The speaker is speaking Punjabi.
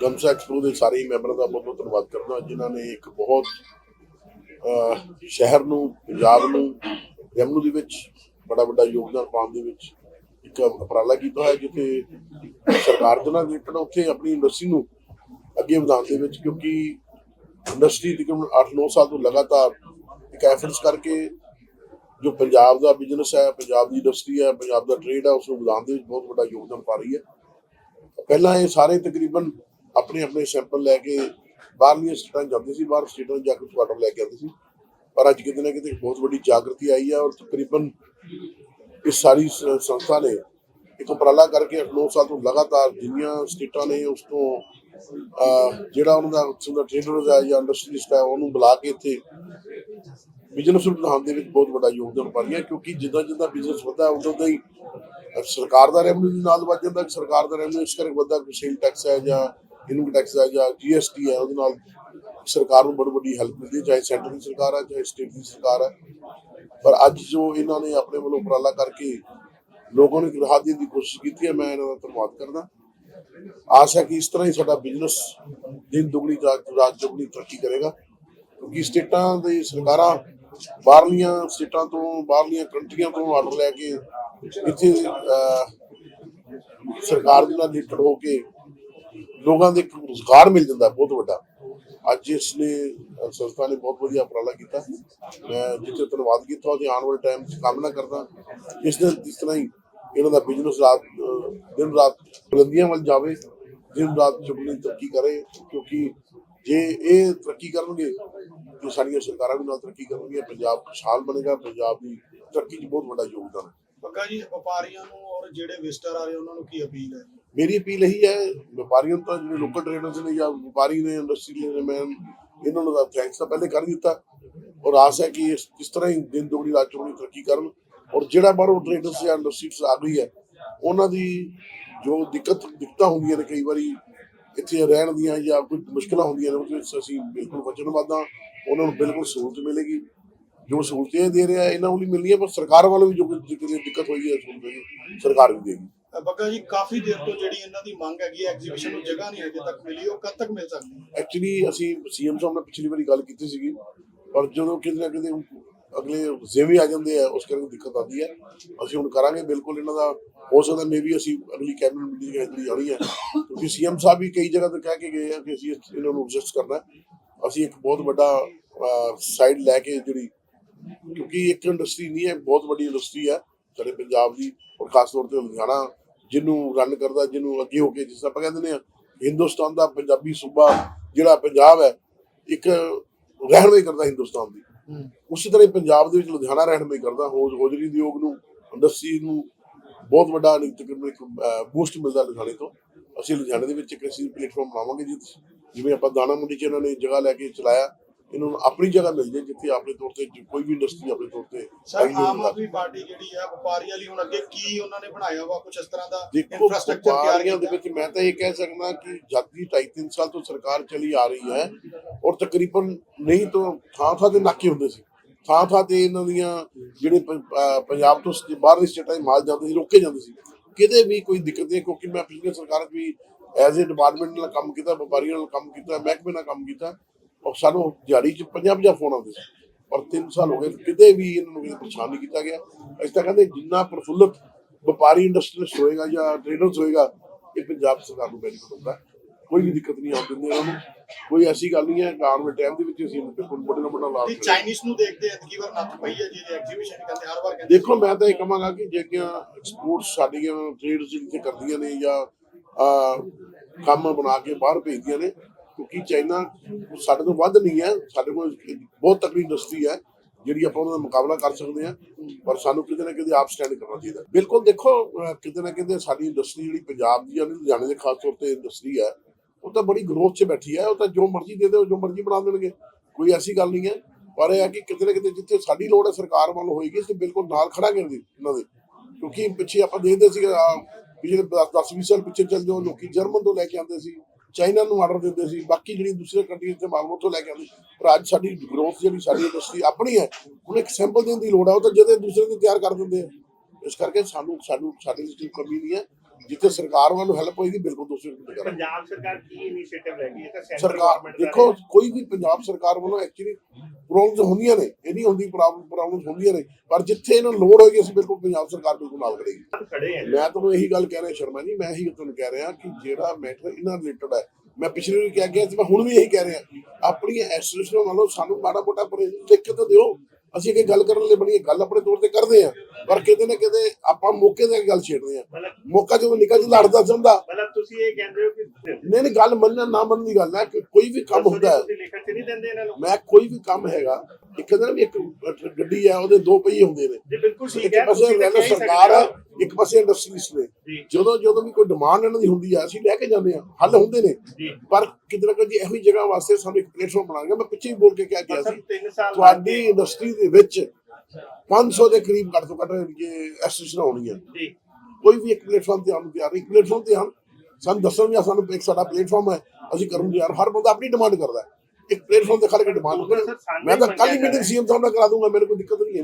ਗਮਸਾ ਐਕਸਪੋ ਦੇ ਸਾਰੇ ਮੈਂਬਰਾਂ ਦਾ ਬਹੁਤ ਬਹੁਤ ਧੰਨਵਾਦ ਕਰਦਾ, ਜਿਨ੍ਹਾਂ ਨੇ ਇੱਕ ਬਹੁਤ ਸ਼ਹਿਰ ਨੂੰ, ਪੰਜਾਬ ਨੂੰ ਰੈਵਨਿਊ ਦੇ ਵਿੱਚ ਬੜਾ ਵੱਡਾ ਯੋਗਦਾਨ ਪਾਉਣ ਦੇ ਵਿੱਚ ਇੱਕ ਉਪਰਾਲਾ ਕੀਤਾ ਹੈ ਜਿੱਥੇ ਸਰਕਾਰ ਦੇ ਨਾਲ ਰਿਲੇਟਡ ਉੱਥੇ ਆਪਣੀ ਇੰਡਸਟਰੀ ਨੂੰ ਅੱਗੇ ਵਧਾਉਣ ਦੇ ਵਿੱਚ, ਕਿਉਂਕਿ ਇੰਡਸਟਰੀ ਤਕਰੀਬਨ 8-9 ਸਾਲ ਤੋਂ ਲਗਾਤਾਰ ਇੱਕ ਐਫਰਟਸ ਕਰਕੇ ਜੋ ਪੰਜਾਬ ਦਾ ਬਿਜ਼ਨਸ ਹੈ, ਪੰਜਾਬ ਦੀ ਇੰਡਸਟਰੀ ਹੈ, ਪੰਜਾਬ ਦਾ ਟ੍ਰੇਡ ਹੈ, ਉਸ ਨੂੰ ਵਧਾਉਣ ਦੇ ਵਿੱਚ ਬਹੁਤ ਵੱਡਾ ਯੋਗਦਾਨ ਪਾ ਰਹੀ ਹੈ। ਪਹਿਲਾਂ ਇਹ ਸਾਰੇ ਤਕਰੀਬਨ ਆਪਣੇ ਆਪਣੇ ਸੈਂਪਲ ਲੈ ਕੇ ਬਾਹਰਲੀਆਂ ਸਟੇਟਾਂ ਜਾਂਦੇ ਸੀ, ਬਾਹਰ ਸਟੇਟਾਂ 'ਚ ਜਾ ਕੇ ਕੁਆਟਰ ਲੈ ਕੇ ਆਉਂਦੇ ਸੀ। ਪਰ ਅੱਜ ਕਿਤੇ ਨਾ ਕਿਤੇ ਬਹੁਤ ਵੱਡੀ ਜਾਗਰਤੀ ਆਈ ਹੈ ਔਰ ਤਕਰੀਬਨ ਇਸ ਸਾਰੀ ਸੰਸਥਾ ਨੇ ਇੱਕ ਉਪਰਾਲਾ ਕਰਕੇ 9 ਸਾਲ ਤੋਂ ਲਗਾਤਾਰ ਜਿੰਨੀਆਂ ਸਟੇਟਾਂ ਨੇ ਉਸ ਤੋਂ ਜਿਹੜਾ ਉਹਨਾਂ ਦਾ ਉੱਥੋਂ ਦਾ ਟ੍ਰੇਡਰ ਹੈ ਜਾਂ ਇੰਡਸਟਰੀਸਟ ਹੈ, ਉਹਨੂੰ ਬੁਲਾ ਕੇ ਇੱਥੇ ਬਿਜ਼ਨਸ ਨੂੰ ਵਧਾਉਣ ਦੇ ਵਿੱਚ ਬਹੁਤ ਵੱਡਾ ਯੋਗਦਾਨ ਪਾ ਰਹੀਆਂ ਕਿਉਂਕਿ ਜਿੱਦਾਂ ਜਿੱਦਾਂ ਬਿਜ਼ਨਸ ਵਧਦਾ, ਉਦੋਂ ਦਾ ਹੀ ਸਰਕਾਰ ਦਾ ਰੈਵਨਿਊ ਨਾਲ ਵੱਧ ਜਾਂਦਾ, ਸਰਕਾਰ ਦਾ ਰੈਵਨਿਊ ਇਸ ਕਰਕੇ ਵੱਧਦਾ ਕਿ ਸੇਲ ਟੈਕਸ ਹੈ ਜਾਂ ਇਨਕਮ ਟੈਕਸ ਹੈ ਜਾਂ ਜੀਐਸਟੀ ਹੈ, ਉਹਦੇ ਨਾਲ ਸਰਕਾਰ ਨੂੰ ਬੜੀ ਵੱਡੀ ਹੈਲਪ ਮਿਲਦੀ ਹੈ, ਚਾਹੇ ਸੈਂਟਰ ਦੀ ਸਰਕਾਰ ਹੈ, ਚਾਹੇ ਸਟੇਟ ਦੀ ਸਰਕਾਰ ਹੈ। ਪਰ ਅੱਜ ਜੋ ਇਹਨਾਂ ਨੇ ਆਪਣੇ ਵੱਲੋਂ ਉਪਰਾਲਾ ਕਰਕੇ ਲੋਕਾਂ ਨੂੰ ਰਾਹਤ ਦੇਣ ਦੀ ਕੋਸ਼ਿਸ਼ ਕੀਤੀ ਹੈ, ਮੈਂ ਇਹਨਾਂ ਦਾ ਧੰਨਵਾਦ ਕਰਦਾ। ਆਸ ਹੈ ਕਿ ਇਸ ਤਰ੍ਹਾਂ ਹੀ ਸਾਡਾ ਬਿਜ਼ਨਸ ਦਿਨ ਦੁਗਣੀ ਰਾਤ ਰਾਤ ਤਰੱਕੀ ਕਰੇਗਾ, ਕਿਉਂਕਿ ਸਟੇਟਾਂ ਦੇ ਸਰਕਾਰਾਂ ਬਾਹਰਲੀਆਂ ਸਟੇਟਾਂ ਤੋਂ, ਬਾਹਰਲੀਆਂ ਕੰਟਰੀਆਂ ਤੋਂ ਆਰਡਰ ਲੈ ਕੇ ਇੱਥੇ ਸਰਕਾਰ ਦੇ ਨਾਲ ਰਿਲੇਟਡ ਹੋ ਕੇ ਲੋਕਾਂ ਦੇ ਇੱਕ ਮਿਲ ਜਾਂਦਾ ਬਹੁਤ ਵੱਡਾ। ਅੱਜ ਇਸ ਨੇ ਸੰਸਥਾ ਨੇ ਬਹੁਤ ਵਧੀਆ ਉਪਰਾਲਾ ਕੀਤਾ। ਮੈਂ ਜਿੱਥੇ ਧੰਨਵਾਦ ਕੀਤਾ ਉਹਦੇ ਆਉਣ ਵਾਲੇ ਟਾਈਮ 'ਚ ਕਾਮਨਾ ਕਰਦਾ। ਇਸ ਦਿਨ ਇਸ ਤਰ੍ਹਾਂ ਹੀ ਇਹਨਾਂ ਦਾ ਬਿਜ਼ਨਸ ਰਾਤ ਦਿਨ ਰਾਤ ਬੁਲੰਦੀਆਂ ਵੱਲ ਜਾਵੇ, ਦਿਨ ਰਾਤ ਚੁਗਲੀ ਤਰੱਕੀ ਕਰੇ, ਕਿਉਂਕਿ ਜੇ ਇਹ ਤਰੱਕੀ ਕਰਨਗੇ, ਤੇ ਸਾਡੀਆਂ ਸਰਕਾਰਾਂ ਵੀ ਨਾਲ ਤਰੱਕੀ ਕਰਨਗੀਆਂ, ਪੰਜਾਬ ਖੁਸ਼ਹਾਲ ਬਣੇਗਾ, ਪੰਜਾਬ ਦੀ ਤਰੱਕੀ 'ਚ ਬਹੁਤ ਵੱਡਾ ਯੋਗਦਾਨ ਹੈ। ਪੱਕਾ ਜੀ, ਵਪਾਰੀਆਂ ਨੂੰ ਔਰ ਜਿਹੜੇ ਵਿਜ਼ਟਰ ਆ ਰਹੇ, ਉਹਨਾਂ ਨੂੰ ਕੀ ਅਪੀਲ ਹੈ? ਮੇਰੀ ਅਪੀਲ ਇਹੀ ਹੈ, ਵਪਾਰੀਆਂ ਨੂੰ ਤਾਂ ਜਿਹੜੇ ਲੋਕਲ ਟ੍ਰੇਡਰਸ ਨੇ ਜਾਂ ਵਪਾਰੀ ਨੇ ਇੰਡਸਟਰੀ ਦੇ ਮੈਂ ਇਹਨਾਂ ਨੂੰ ਤਾਂ ਥੈਂਕਸ ਤਾਂ ਪਹਿਲੇ ਕਰ ਦਿੱਤਾ। ਔਰ ਆਸ ਹੈ ਕਿ ਇਸ ਤਰ੍ਹਾਂ ਹੀ ਦਿਨ ਦੁਗਣੀ, ਰਾਤ ਚੌਗਣੀ ਤਰੱਕੀ ਕਰਨ। ਔਰ ਜਿਹੜਾ ਬਾਹਰੋਂ ਟ੍ਰੇਡਰਸ ਜਾਂ ਇੰਡਸਟਰੀਸ ਆ ਗਈ ਹੈ, ਉਹਨਾਂ ਦੀ ਜੋ ਦਿੱਕਤ, ਦਿੱਕਤਾਂ ਹੁੰਦੀਆਂ ਨੇ ਕਈ ਵਾਰੀ ਇੱਥੇ ਰਹਿਣ ਦੀਆਂ ਜਾਂ ਕੋਈ ਮੁਸ਼ਕਲਾਂ ਹੁੰਦੀਆਂ ਨੇ, ਉਹਦੇ ਵਿੱਚ ਅਸੀਂ ਬਿਲਕੁਲ ਵਚਨਬੱਧ ਹਾਂ ਉਹਨਾਂ ਨੂੰ ਬਿਲਕੁਲ ਸਹੂਲਤ ਮਿਲੇਗੀ। ਜੋ ਸਹੂਲਤਾਂ ਦੇ ਰਿਹਾ, ਇਹਨਾਂ ਨੂੰ ਵੀ ਮਿਲਣੀਆਂ, ਪਰ ਸਰਕਾਰ ਵੱਲੋਂ ਵੀ ਜੋ ਕੋਈ ਦਿੱਕਤ ਹੋਈ ਹੈ, ਸਹੂਲਤ ਸਰਕਾਰ ਵੀ ਦੇਗੀ। ਬੱਗਾ ਜੀ, ਕਾਫੀ ਦੇਰ ਤੋਂ ਜਿਹੜੀ ਇਹਨਾਂ ਦੀ ਮੰਗ ਹੈਗੀ ਹੈ ਐਗਜ਼ੀਬਿਸ਼ਨ ਨੂੰ ਜਗ੍ਹਾ ਨਹੀਂ ਅਜੇ ਤੱਕ ਮਿਲੀ, ਉਹ ਕਦ ਤੱਕ ਮਿਲ ਸਕਦੀ ਹੈ? ਐਕਚੁਅਲੀ ਅਸੀਂ ਸੀਐਮ ਸਾਹਿਬ ਨਾਲ ਪਿਛਲੀ ਵਾਰੀ ਗੱਲ ਕੀਤੀ ਸੀਗੀ, ਪਰ ਜਦੋਂ ਕਿਤੇ ਨਾ ਕਿਤੇ ਅਗਲੇ ਜ਼ਿੰਮੇ ਆ ਜਾਂਦੇ ਆ, ਉਸ ਕਰਕੇ ਦਿੱਕਤ ਆਉਂਦੀ ਹੈ। ਅਸੀਂ ਹੁਣ ਕਰਾਂਗੇ, ਬਿਲਕੁਲ ਇਹਨਾਂ ਦਾ ਹੋ ਸਕਦਾ ਮੇਬੀ ਅਸੀਂ ਅਗਲੀ ਕੈਬਨਿਟ ਮੀਟਿੰਗ ਇੱਥੇ ਆਉਣੀ ਹੈ। ਕਿਉਂਕਿ ਸੀਐਮ ਸਾਹਿਬ ਵੀ ਕਈ ਜਗ੍ਹਾ ਤੇ ਕਹਿ ਕੇ ਗਏ ਆ ਕਿ ਅਸੀਂ ਇਹਨਾਂ ਨੂੰ ਐਡਜਸਟ ਕਰਨਾ ਅਸੀਂ ਇੱਕ ਬਹੁਤ ਵੱਡਾ ਸਾਈਡ ਲੈ ਕੇ ਜਿਹੜੀ, ਕਿਉਂਕਿ ਇੱਕ ਇੰਡਸਟਰੀ ਨਹੀਂ ਹੈ, ਬਹੁਤ ਵੱਡੀ ਇੰਡਸਟਰੀ ਹੈ, ਸਾਡੇ ਪੰਜਾਬ ਦੀ। ਖਾਸ ਤੌਰ ਤੇ ਲੁਧਿਆਣਾ ਜਿਹਨੂੰ ਰਨ ਕਰਦਾ ਜਿਹਨੂੰ ਅੱਗੇ ਹੋ ਕੇ ਜਿਸ ਆਪਾਂ ਕਹਿੰਦੇ ਨੇ ਹਿੰਦੁਸਤਾਨ ਦਾ ਪੰਜਾਬੀ ਸੂਬਾ ਜਿਹੜਾ ਪੰਜਾਬ ਹੈ ਇੱਕ ਰਹਿਨਮਾਈ ਕਰਦਾ ਹਿੰਦੁਸਤਾਨ ਦੀ। ਉਸੇ ਤਰ੍ਹਾਂ ਪੰਜਾਬ ਦੇ ਵਿੱਚ ਲੁਧਿਆਣਾ ਰਹਿਨਮਾਈ ਕਰਦਾ ਹੋ ਹੋਜਰੀ ਉਦਯੋਗ ਨੂੰ ਇੰਡਸਟਰੀ ਨੂੰ ਬਹੁਤ ਵੱਡਾ ਤਕਰੀਬਨ ਇੱਕ ਬੂਸਟ ਮਿਲਦਾ ਲੁਧਿਆਣੇ ਤੋਂ। ਅਸੀਂ ਲੁਧਿਆਣੇ ਦੇ ਵਿੱਚ ਇੱਕ ਅਸੀਂ ਪਲੇਟਫਾਰਮ ਬਣਾਵਾਂਗੇ ਜਿ ਜਿਵੇਂ ਆਪਾਂ ਦਾਣਾ ਮੰਡੀ 'ਚ ਇਹਨਾਂ ਨੇ ਜਗ੍ਹਾ ਲੈ ਕੇ ਚਲਾਇਆ ਇਹਨਾਂ ਨੂੰ ਆਪਣੀ ਜਗ੍ਹਾ ਮਿਲ ਜੇ ਜਿੱਥੇ ਆਪਣੇ ਤੌਰ ਤੇ ਕੋਈ ਵੀ ਇੰਡਸਟਰੀ ਆਪਣੇ ਤੌਰ ਤੇ ਸਰ ਆਮ। ਆਦਮੀ ਪਾਰਟੀ ਜਿਹੜੀ ਹੈ ਵਪਾਰੀਆਂ ਲਈ ਹੁਣ ਅੱਗੇ ਕੀ ਉਹਨਾਂ ਨੇ ਬਣਾਇਆ ਵਾ ਕੁਝ ਇਸ ਤਰ੍ਹਾਂ ਦਾ ਇਨਫਰਾਸਟ੍ਰਕਚਰ ਤਿਆਰ ਵਪਾਰੀਆਂ ਦੇ ਕੀਤਾ? ਵਿੱਚ ਮੈਂ ਤਾਂ ਇਹ ਕਹਿ ਸਕਦਾ ਕਿ ਜਦ ਦੀ 2.5 ਸਾਲ ਤੋਂ ਸਰਕਾਰ ਚਲੀ ਆ ਰਹੀ ਹੈ ਔਰ ਤਕਰੀਬਨ ਨਹੀਂ ਤਾਂ ਥਾਂ ਥਾਂ ਤੇ ਨਾਕੇ ਹੁੰਦੇ ਸੀ। ਥਾਂ ਥਾਂ ਤੇ ਇਹਨਾਂ ਦੀਆਂ ਜਿਹੜੇ ਪੰਜਾਬ ਤੋਂ ਬਾਹਰਲੀ ਸਟੇਟਾਂ ਮਾਲ ਜਾਂਦੇ ਸੀ ਰੋਕੇ ਜਾਂਦੇ ਸੀ। ਕਿਤੇ ਵੀ ਕੋਈ ਦਿੱਕਤ ਨਹੀਂ ਕਿਉਂਕਿ ਮੈਂ ਪਿਛਲੇ ਸਰਕਾਰ ਵੀ ਐਜ਼ ਏ ਡਿਪਾਰਟਮੈਂਟ ਨਾਲ ਕੰਮ ਕੀਤਾ ਵਪਾਰੀਆਂ ਨਾਲ ਕੰਮ ਕੀਤਾ ਮਹਿਕਮੇ ਨਾਲ ਕੰਮ ਕੀਤਾ। ਔਰ ਸਾਨੂੰ ਦਿਹਾੜੀ 'ਚ 50-50 ਫੋਨ ਆਉਂਦੇ ਸੀ। ਔਰ 3 ਸਾਲ ਹੋ ਗਏ ਕਿਤੇ ਵੀ ਇਹਨਾਂ ਨੂੰ ਕੋਈ ਪਰੇਸ਼ਾਨ ਨਹੀਂ ਕੀਤਾ ਗਿਆ। ਅਸੀਂ ਤਾਂ ਕਹਿੰਦੇ ਜਿੰਨਾ ਪ੍ਰਫੁੱਲਤ ਵਪਾਰੀ ਇੰਡਸਟਰੀਅਲਿਸਟ ਹੋਏਗਾ ਜਾਂ ਟ੍ਰੇਡਰਸ ਹੋਏਗਾ ਇਹ ਪੰਜਾਬ ਸਰਕਾਰ ਨੂੰ ਬੈਨੀਫਿਟ ਹੁੰਦਾ। ਕੋਈ ਵੀ ਦਿੱਕਤ ਨਹੀਂ ਆਉਣ ਦਿੰਦੇ ਉਹਨਾਂ ਨੂੰ। ਕੋਈ ਐਸੀ ਗੱਲ ਨਹੀਂ ਹੈ ਕਿ ਆਉਣ ਵਾਲੇ ਟਾਈਮ ਦੇ ਵਿੱਚ ਅਸੀਂ ਬਿਲਕੁਲ ਬੜੇ ਬੜਾ ਲਾਭ। ਚਾਈਨੀਜ਼ ਨੂੰ ਦੇਖਦੇ ਐਤਕੀ ਵਾਰ ਨੱਥ ਪਈ ਹੈ ਜਿਹਦੇ ਐਗਜ਼ੀਬਿਸ਼ਨ ਕਹਿੰਦੇ ਹਰ ਵਾਰ ਕਹਿੰਦੇ ਦੇਖੋ ਮੈਂ ਤਾਂ ਇਹ ਕਹਾਂਗਾ ਕਿ ਜਿਹੜੀਆਂ ਐਕਸਪੋਰਟਸ ਸਾਡੀਆਂ ਟ੍ਰੇਡਸ ਜਿੱਥੇ ਕਰਦੀਆਂ ਨੇ ਜਾਂ ਕੰਮ ਬਣਾ ਕੇ ਬਾਹਰ ਭੇਜਦੀਆਂ ਨੇ ਕਿਉਂਕਿ ਚਾਈਨਾ ਸਾਡੇ ਤੋਂ ਵੱਧ ਨਹੀਂ ਹੈ, ਸਾਡੇ ਕੋਲ ਬਹੁਤ ਤਕੜੀ ਇੰਡਸਟਰੀ ਹੈ, ਜਿਹੜੀ ਆਪਾਂ ਉਹਨਾਂ ਦਾ ਮੁਕਾਬਲਾ ਕਰ ਸਕਦੇ ਹਾਂ, ਪਰ ਸਾਨੂੰ ਕਿਤੇ ਨਾ ਕਿਤੇ ਆਪ ਸਟੈਂਡ ਕਰਨਾ ਚਾਹੀਦਾ। ਬਿਲਕੁਲ ਦੇਖੋ ਕਿਤੇ ਨਾ ਕਿਤੇ ਸਾਡੀ ਇੰਡਸਟਰੀ ਜਿਹੜੀ ਪੰਜਾਬ ਦੀ ਹੈ ਲੁਧਿਆਣੇ ਦੇ ਖਾਸ ਤੌਰ ਤੇ ਇੰਡਸਟਰੀ ਹੈ, ਉਹ ਤਾਂ ਬੜੀ ਗਰੋਥ 'ਚ ਬੈਠੀ ਹੈ, ਉਹ ਤਾਂ ਜੋ ਮਰਜ਼ੀ ਦੇ ਦਿਓ, ਜੋ ਮਰਜ਼ੀ ਬਣਾ ਦੇਣਗੇ, ਕੋਈ ਐਸੀ ਗੱਲ ਨਹੀਂ ਹੈ। ਪਰ ਇਹ ਹੈ ਕਿ ਕਿਤੇ ਨਾ ਕਿਤੇ ਜਿੱਥੇ ਸਾਡੀ ਲੋੜ ਹੈ ਸਰਕਾਰ ਵੱਲ ਹੋਏਗੀ ਤੇ ਬਿਲਕੁਲ ਨਾਲ ਖੜਾ ਕਰਦੀ ਇਹਨਾਂ ਦੇ। ਕਿਉਂਕਿ ਪਿੱਛੇ ਆਪਾਂ ਦੇਖਦੇ ਸੀ ਪਿਛਲੇ 10 20 ਸਾਲ ਪਿੱਛੇ ਚੱਲ ਜਾਓ ਲੋਕੀ ਜਰਮਨ ਤੋਂ ਲੈ ਕੇ ਆਉਂਦੇ ਸੀ। ਚਾਈਨਾ ਨੂੰ ਆਰਡਰ ਦਿੰਦੇ ਸੀ ਬਾਕੀ ਜਿਹੜੀ ਦੂਸਰੇ ਕੰਟਰੀ ਤੇ ਮਾਲ ਤੋਂ ਲੈ ਕੇ ਆਉਂਦੇ ਪਰ ਅੱਜ ਸਾਡੀ ਗਰੋਥ ਜਿਹੜੀ ਸਾਡੀ ਇੰਡਸਟਰੀ ਆਪਣੀ ਹੈ ਉਹਨੂੰ ਇੱਕ ਸੈਂਪਲ ਦੇਣ ਦੀ ਲੋੜ ਹੈ ਉਹ ਤਾਂ ਜਦੇ ਦੂਸਰੇ ਤੇ ਤਿਆਰ ਕਰ ਦਿੰਦੇ ਆ। ਇਸ ਕਰਕੇ ਸਾਨੂੰ ਸਾਨੂੰ ਸਾਡੇ ਲਈ ਕੋਈ ਕਮੀ ਨਹੀਂ ਹੈ। ਜਿੱਥੇ ਸਰਕਾਰ ਵੱਲੋਂ ਹੈਲਪ ਹੋਏਗੀ ਬਿਲਕੁਲ 200% ਕਰਾਂਗੇ ਪੰਜਾਬ ਸਰਕਾਰ ਕੀ ਇਨੀਸ਼ੀਏਟਿਵ ਲੈ ਗਈ ਹੈ ਤਾਂ ਦਾ ਦੇਖੋ ਕੋਈ ਵੀ ਪੰਜਾਬ ਸਰਕਾਰ ਵੱਲੋਂ ਐਕਚੁਅਲੀ ਪ੍ਰੋਬਲਮਸ ਹੁੰਦੀਆਂ ਨੇ ਇਹ ਨਹੀਂ ਹੁੰਦੀ ਪ੍ਰੋਬਲਮ ਪ੍ਰੋਬਲਮਸ ਹੁੰਦੀਆਂ ਨੇ ਪਰ ਜਿੱਥੇ ਇਹਨਾਂ ਲੋੜ ਹੋਏਗੀ ਅਸੀਂ ਬਿਲਕੁਲ ਪੰਜਾਬ ਸਰਕਾਰ ਬਿਲਕੁਲ ਨਾਲ ਖੜੇਗੀ ਮੈਂ ਤੁਹਾਨੂੰ ਇਹੀ ਗੱਲ ਕਹਿ ਰਿਹਾ ਸ਼ਰਮਾ ਜੀ ਮੈਂ ਇਹੀ ਤੁਹਾਨੂੰ ਕਹਿ ਰਿਹਾ ਕਿ ਜਿਹੜਾ ਮੈਟਰ ਇਹਨਾਂ ਰਿਲੇਟਡ ਹੈ ਮੈਂ ਪਿਛਲੇ ਵੀ ਕਹਿ ਗਿਆ ਸੀ ਮੈਂ ਹੁਣ ਵੀ ਇਹੀ ਕਹਿ ਰਿਹਾ ਆਪਣੀਆਂ ਐਸੋਸੀਏਸ਼ਨਾਂ ਨਾਲੋਂ ਸਾਨੂੰ ਮਾੜਾ ਮੋਟਾ ਪਰਹੇਜ਼ ਲਿਖ ਕੇ ਤਾਂ ਦਿਓ ਅਸੀਂ ਕਿ ਗੱਲ ਕਰਨ ਲਈ ਬਣੀ ਗੱਲ ਆਪਣੇ ਤੌਰ ਤੇ ਕਰਦੇ ਆ ਪਰ ਕਿਤੇ ਨਾ ਕਿਤੇ ਆਪਾਂ ਮੌਕੇ ਤੇ ਗੱਲ ਛੇੜਦੇ ਆ ਮੌਕਾ ਜਦੋਂ ਨਿਕਲ ਜਾਂਦਾ ਲੜਦਾ ਜਾਂਦਾ ਮਤਲਬ ਤੁਸੀਂ ਇਹ ਕਹਿੰਦੇ ਹੋ ਕਿ ਨਹੀਂ ਨਹੀਂ ਗੱਲ ਮੰਨਣਾ ਨਾ ਮੰਨਣ ਦੀ ਗੱਲ ਹੈ ਕਿ ਕੋਈ ਵੀ ਕੰਮ ਹੁੰਦਾ ਹੈ। ਮੈਂ ਕੋਈ ਵੀ ਕੰਮ ਹੈਗਾ ਇੱਕ ਕਹਿੰਦਾ ਨਾ ਵੀ ਇੱਕ ਗੱਡੀ ਹੈ ਉਹਦੇ ਦੋ ਪਹੀਏ ਹੁੰਦੇ ਨੇ। ਜੀ ਬਿਲਕੁਲ ਠੀਕ ਇੱਕ ਹੈ ਪਾਸੇ ਕਹਿ ਹੀ ਸਰਕਾਰ ਹੈ ਹੋ। ਇੱਕ ਪਾਸੇ ਇੰਡਸਟਰੀਜ਼ ਨੇ। ਜੀ। ਜਦੋਂ ਜਦੋਂ ਵੀ ਕੋਈ ਡਿਮਾਂਡ ਇਹਨਾਂ ਦੀ ਹੁੰਦੀ ਆ ਅਸੀਂ ਲੈ ਕੇ ਜਾਂਦੇ ਆ ਹੱਲ ਹੁੰਦੇ ਨੇ। ਜੀ। ਪਰ ਕਿਤੇ ਨਾ ਕਿਤੇ ਇਹੋ ਹੀ ਜਗ੍ਹਾ ਵਾਸਤੇ ਸਾਨੂੰ ਇੱਕ ਪਲੇਟਫਾਰਮ ਬਣਾਉਣਾ ਮੈਂ ਪਿੱਛੇ ਹੀ ਬੋਲ ਕੇ ਕਿਹਾ ਗਿਆ ਸੀ 3 ਸਾਲ ਤੁਹਾਡੀ ਇੰਡਸਟਰੀ ਦੇ ਵਿੱਚ 500 ਦੇ ਕਰੀਬ ਘੱਟ ਤੋਂ ਘੱਟ ਇਹ ਐਸੋਸੀਏਸ਼ਨ ਹੋਣਗੀਆਂ। ਜੀ। ਕੋਈ ਵੀ ਇੱਕ ਪਲੇਟਫਾਰਮ ਤੇ ਆਉਣ ਤਿਆਰ ਇੱਕ ਪਲੇਟਫਾਰਮ ਤੇ ਆਉਣ ਸਾਨੂੰ ਦੱਸਣ ਵੀ ਸਾਨੂੰ ਇੱਕ ਸਾਡਾ ਪਲੇਟਫਾਰਮ ਹੈ। ਅਸੀਂ ਕਰਨ ਨੂੰ ਯਾਰ ਹਰ ਬੰਦਾ ਆਪਣੀ ਡਿਮਾਂਡ ਕਰਦਾ ਹੈ। ਇੱਕ ਪਲੇਟਫਾਰਮ ਤੇ ਖੜ ਕੇ ਡਿਮਾਂਡ ਮੈਂ ਤਾਂ ਕੱਲ ਹੀ ਮੀਟਿੰਗ ਸੀਐਮ ਸਾਹਿਬ ਨਾਲ ਕਰਾ ਦੂੰਗਾ ਮੇਰੇ ਕੋਈ ਦਿੱਕਤ ਨਹੀਂ ਹੈ